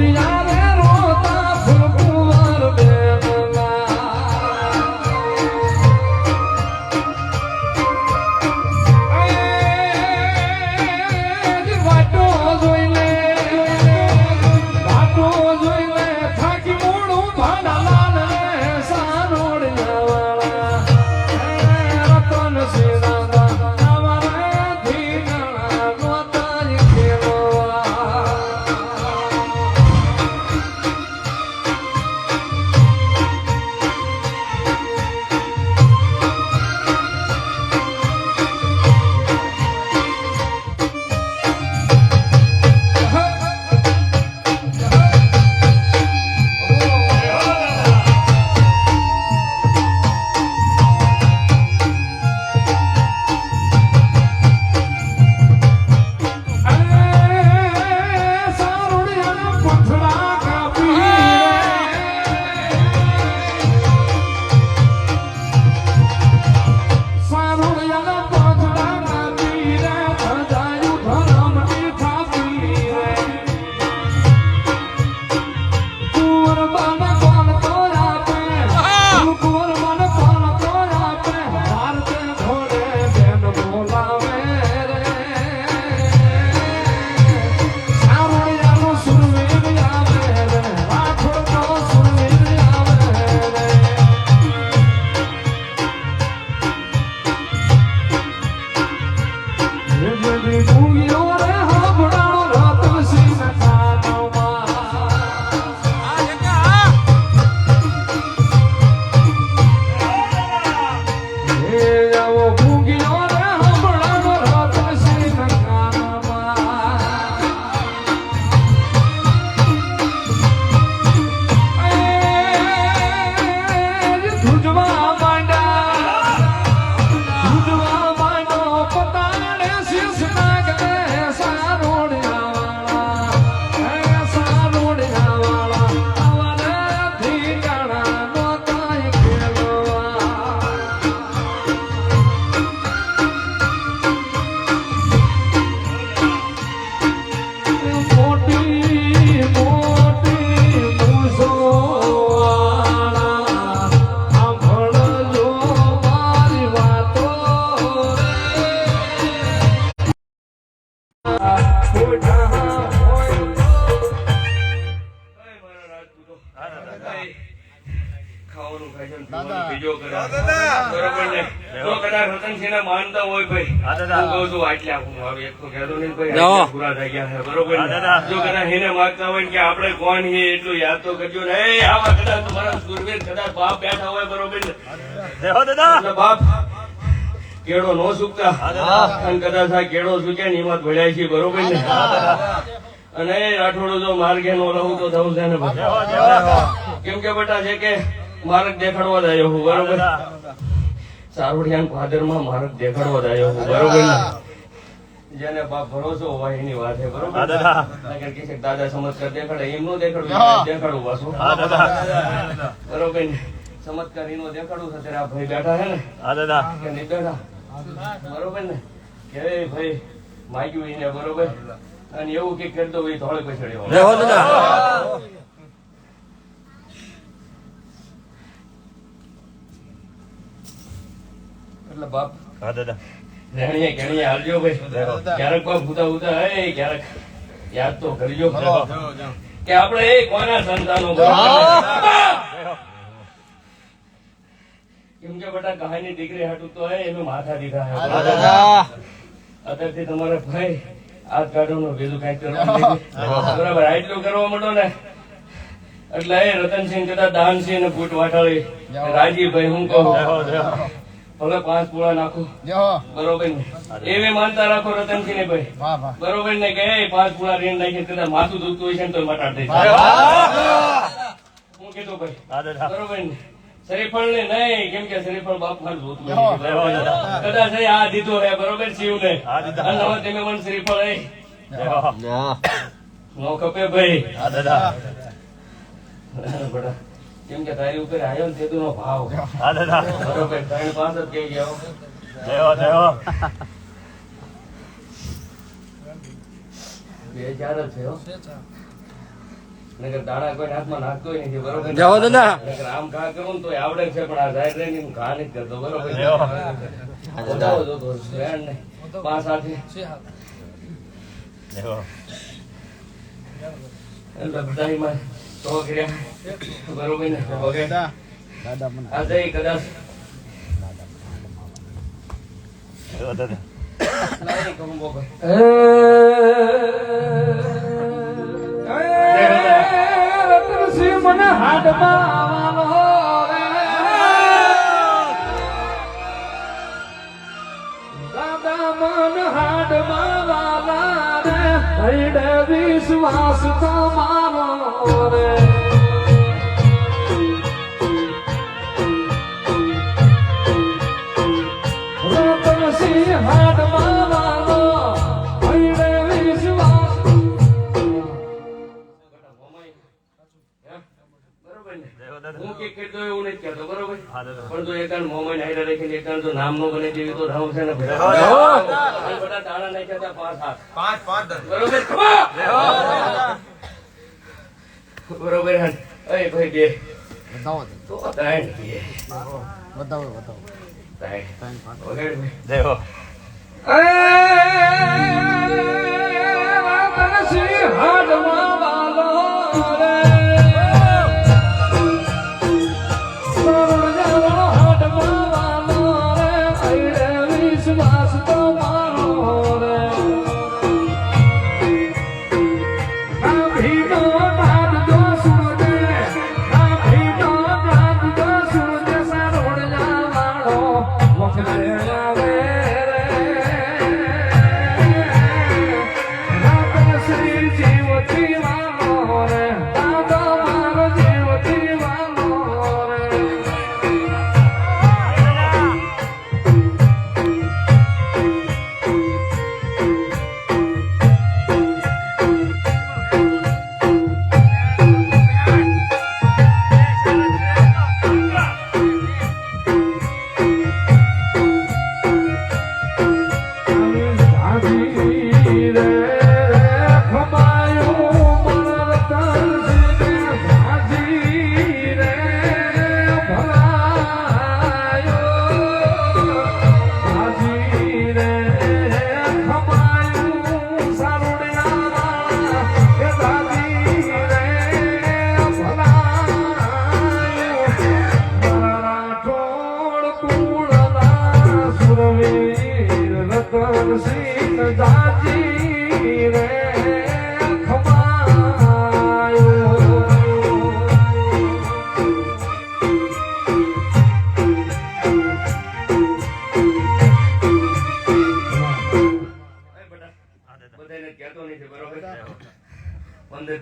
મોતિયા રે ને પીવાનું બીજો કરે. બરોબર ને? જો કદાચ રતનસિંહને માનતા હોય ભાઈ, હું છું આટલે હું મારું એક તો કહેતો નહીં ભાઈ, આટલે પૂરા થઈ ગયા છે. બરોબર જો કદાચ એને માગતા હોય કે આપણે કોણ છીએ એટલું યાદ તો કરજો ને. આવા કદાચ તમારા સુરવીર કદાચ બાપ બેઠા હોય બરોબર ને? બાપ કેળો નો સુકતા. અને કદાચ આ કેળો સુકે ને એમાં ભળ્યા છે બરોબર ને? અને એ જો માર્ગે નો રહું તો થવું છે ને? કેમ કે બેટા છે કે માર્ગ દેખાડવા જ આવ્યો હું બરોબર? સારોડિયાન પાદરમાં માર્ગ દેખાડવા જ આવ્યો હું બરોબર જેને બાપ ભરોસો હોય એની વાત છે બરોબર નકર કે દાદા ચમત્કાર દેખાડે એમ નો દેખાડવું દેખાડવું પાછું. બરોબર ને? ચમત્કાર એનો દેખાડવું છે ત્યારે આ ભાઈ બેઠા છે ને? કે નહીં બેઠા? બરોબર ને? કે ભાઈ માગ્યું એને બરોબર? અને એવું કે કરતો હોય થોડે પછાડ્યો એટલે દાદા. રેણીએ કેણીએ હાલજો ભાઈ. ક્યારેક બાપ ભૂતા ભૂતા હે ક્યારેક યાદ તો કરજો. કે આપણે એ કોના સંતાનો કેમ કે બેટા કહાની દીકરી હાટું તો હે એનું માથા દીધા હે. અત્યારથી તમારે ભાઈ આ કાઢવાનું બીજું કઈ કરવાનું બરાબર આટલું કરવા માંડો ને. એટલે એ રતનસિંહ કદાચ દાનસિંહ ને ફૂટ વાટાળી રાજીભાઈ હું કહું. હવે પાંચ પૂળા નાખો. બરોબર ને? એવી માનતા રાખો રતનસિંહ ને ભાઈ બરોબર ને કે પાંચ પૂળા રીણ નાખી કદાચ માથું દુખતું હોય છે ને તો મટાડ દે. હું કીધું ભાઈ. બરોબર ને? શ્રીફળ ને નહીં કેમ કે શ્રીફળ બાપ મારું જોતું કદાચ આ દીધો હે બરોબર શિવ ને હવે તમે મને શ્રીફળ એ નો ખપે ભાઈ. બડા. કેમ કે તારી ઉપર આવ્યો ને તે નો ભાવ બરોબર ત્રણ પાંચ જ કહી ગયો. બે ચાર જ હો. દાણા કોઈ હાથમાં નાખતો નથી બરોબર? દાદા. આમ ઘા કરું તો આવડે છે પણ આ જાહેર રહીને હું ઘા નથી કરતો બરોબર? બતાવો તો ને. પાંચ બધાયમાં સો કર્યા બરોબર ને ઓકે આ જઈ કદાચ મને હાડમાં હૈડે વિશ્વાસ તમારો રે. રતન સિંહ વાલો હું કંઈક કહેતો એવું નથી કહેતો, બરોબર? પણ જો એકાંત મોમાઈને હારે રાખીને એકાંત જો નામ નો બને તેવી તો રાવ છે ને બધા દાણા નાખ્યા હતા પાંચ હાથ. પાંચ પાંચ બરોબર? હે? ભાઈ બે તો. ત્રણ બતાવો ત્રણ. વગાડ ભાઈ. Hey, Mama.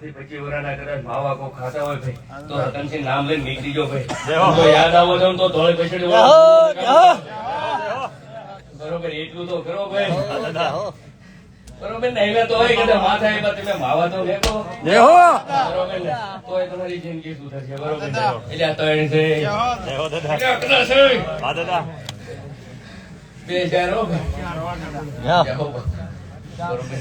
થી પચીસ વર્ષના કદાચ માવા કોક ખાતા હોય ભાઈ તો રતનસિંહ નામ લઈને નીકળી ભાઈ. જો યાદ આવો છો તો ધોળે પછડી બરોબર એટલું તો કરો ભાઈ. બરોબર ને એમાં તો હોય કે માથા એમાં તમે માવા તો ફેંકો બરોબર ને તોય તમારી જિંદગી સુધરશે બરોબર એટલે આ ત્રણ છે. એટલે આટલા છે. બે હજાર હો ભાઈ. જાઓ. બરોબર